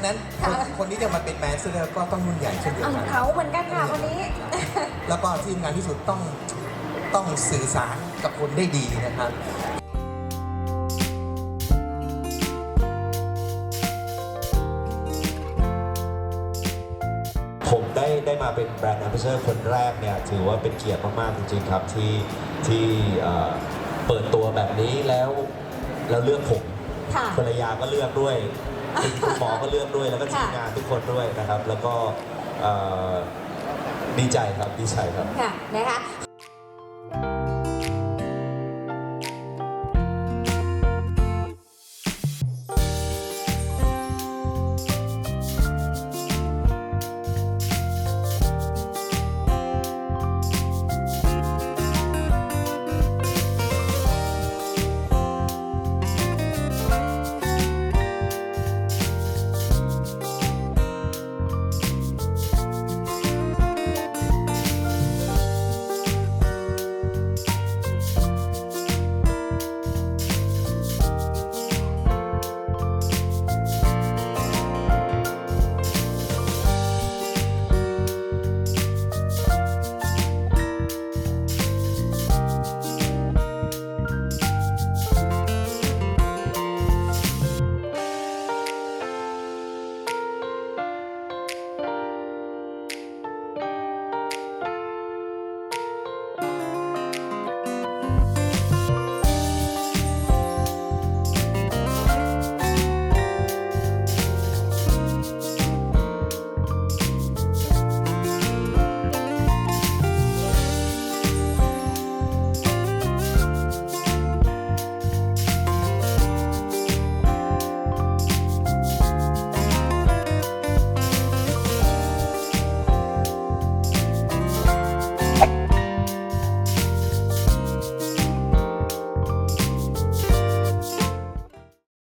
ะฉะนั้นคนคนที่จะมาเป็นแมสเซอร์ก็ต้องรุ่นใหญ่เช่นเดียวเอากันเขาเหมือนกันค่ะคนนี้ แล้วก็ที่สำคัญที่สุดต้องต้องสื่อสารกับคนได้ดีนะครับผมได้ได้มาเป็นแบรนด์แอมบาสเดอร์คนแรกเนี่ยถือว่าเป็นเกียรติมาก ๆ จริง ๆ ครับที่ที่เอ่อเปิดตัวแบบนี้แล้วแล้วเลือกผม ค่ะภรรยาก็เลือกด้วยคุณหมอก็เลือกด้วยแล้วก็ทีมค่ะงานทุกคนด้วยนะครับ แล้วก็เอ่อดีใจครับดีใจครับ ค่ะนะคะ